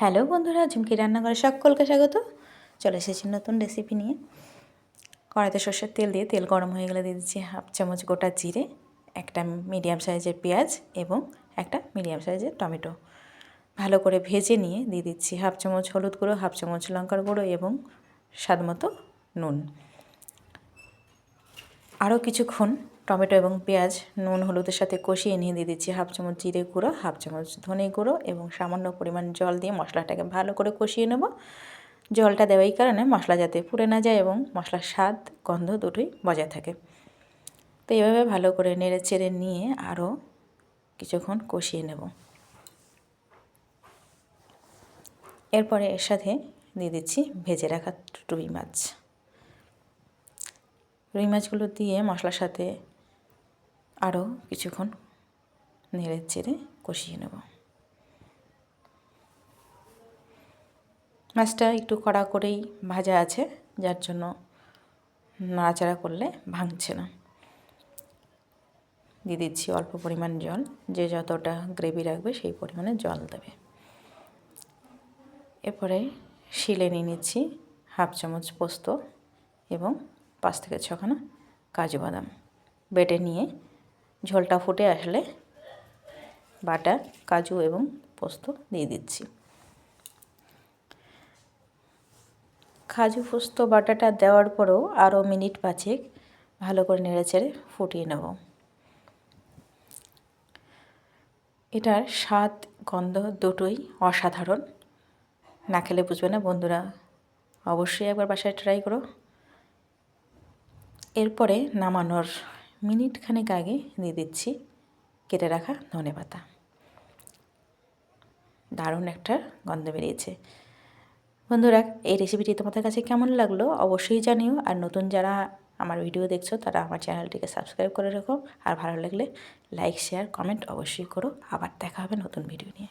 Hello বন্ধুরা, ঝুমকি রান্নাঘরে সকলকে স্বাগত। চলে এসেছি নতুন রেসিপি নিয়ে। কড়াইতে সর্ষের তেল দিয়ে তেল গরম হয়ে গেলে দিয়ে দিচ্ছি হাফ চামচ গোটা জিরে, একটা মিডিয়াম সাইজের পেঁয়াজ এবং একটা মিডিয়াম সাইজের টমেটো। ভালো করে ভেজে নিয়ে দিয়ে দিচ্ছি হাফ চামচ হলুদ গুঁড়ো, হাফ চামচ লঙ্কার গুঁড়ো এবং স্বাদ নুন। আরও কিছুক্ষণ টমেটো এবং পেঁয়াজ, নুন, হলুদের সাথে কষিয়ে নিয়ে দিয়ে দিচ্ছি হাফ চামচ জিরে গুঁড়ো, হাফ চামচ ধনে গুঁড়ো এবং সামান্য পরিমাণ জল দিয়ে মশলাটাকে ভালো করে কষিয়ে নেব। জলটা দেওয়াই কারণে মশলা যাতে পুড়ে না যায় এবং মশলার স্বাদ, গন্ধ দুটোই বজায় থাকে। তো এইভাবে ভালো করে নেড়ে চেড়ে নিয়ে আরও কিছুক্ষণ কষিয়ে নেব। এরপরে এর সাথে দিয়ে দিচ্ছি ভেজে রাখা রুই মাছ। রুই মাছগুলো দিয়ে মশলার সাথে আরও কিছুক্ষণ নেড়ে চেড়ে কষিয়ে নেব। মাছটা একটু কড়া করেই ভাজা আছে, যার জন্য নাড়াচাড়া করলে ভাঙছে না। দিয়ে দিচ্ছি অল্প পরিমাণ জল, যে যতটা গ্রেভি রাখবে সেই পরিমাণে জল দেবে। এরপরে শিলে নিয়ে নিচ্ছি হাফ চামচ পোস্ত এবং পাঁচ থেকে ছখানা কাজু বাদাম। বেটে নিয়ে ঝোলটা ফুটে আসলে বাটা কাজু এবং পোস্ত দিয়ে দিচ্ছি। কাজু, পোস্ত, বাটাটা দেওয়ার পরেও আরও মিনিট পাঁচেক ভালো করে নেড়ে চেড়ে ফুটিয়ে নেব। এটার স্বাদ, গন্ধ দুটোই অসাধারণ। না খেলে বুঝবে না বন্ধুরা, অবশ্যই একবার বাসায় ট্রাই করো। এরপরে নামানোর মিনিট খানেক আগে দিয়ে দিচ্ছি কেটে রাখা ধনে পাতা। দারুণ একটা গন্ধ বেরিয়েছে। বন্ধুরা, এই রেসিপিটি তোমাদের কাছে কেমন লাগল অবশ্যই জানিও। আর নতুন যারা আমার ভিডিও দেখছ, তারা আমার চ্যানেলটিকে সাবস্ক্রাইব করে রাখো। আর ভালো লাগলে লাইক শেয়ার কমেন্ট অবশ্যই করো। আবার দেখা হবে নতুন ভিডিও নিয়ে।